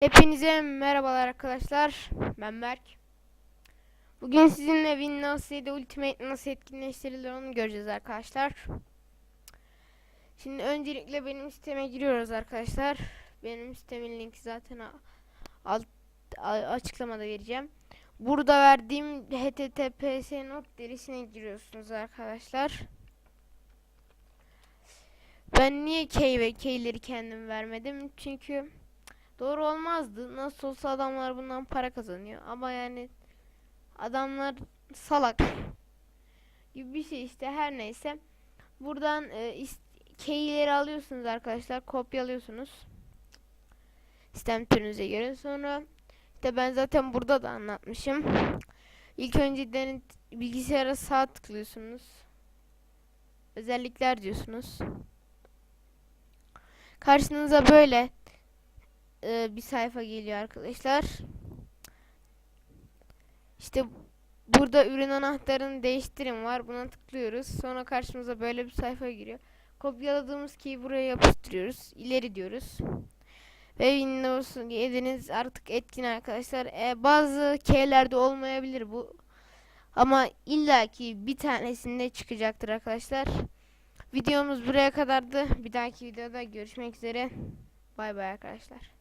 Hepinize merhabalar arkadaşlar. Ben Berk. Bugün sizinle Windows 7 Ultimate nasıl etkinleştirilir onu göreceğiz arkadaşlar. Şimdi öncelikle benim siteme giriyoruz arkadaşlar. Benim sitemin linki zaten alt açıklamada vereceğim. Burada verdiğim https not derisine giriyorsunuz arkadaşlar. Ben niye K ve K'leri kendim vermedim? Çünkü Doğru olmazdı. Nasıl olsa adamlar bundan para kazanıyor. Ama yani adamlar salak gibi bir şey işte her neyse. Buradan e, keyleri alıyorsunuz arkadaşlar. Kopyalıyorsunuz. Sistem türünüze göre. Sonra işte ben zaten burada da anlatmışım. İlk önce denet bilgisayara sağ tıklıyorsunuz. Özellikler diyorsunuz. Karşınıza böyle e, bir sayfa geliyor arkadaşlar. İşte burada ürün anahtarını değiştirin var. Buna tıklıyoruz. Sonra karşımıza böyle bir sayfa giriyor. Kopyaladığımız key'i buraya yapıştırıyoruz. İleri diyoruz. Ve Windows 7'niz artık etkin arkadaşlar. E, bazı keylerde olmayabilir bu. Ama illaki bir tanesinde çıkacaktır arkadaşlar. Videomuz buraya kadardı. Bir dahaki videoda görüşmek üzere. Bay bay arkadaşlar.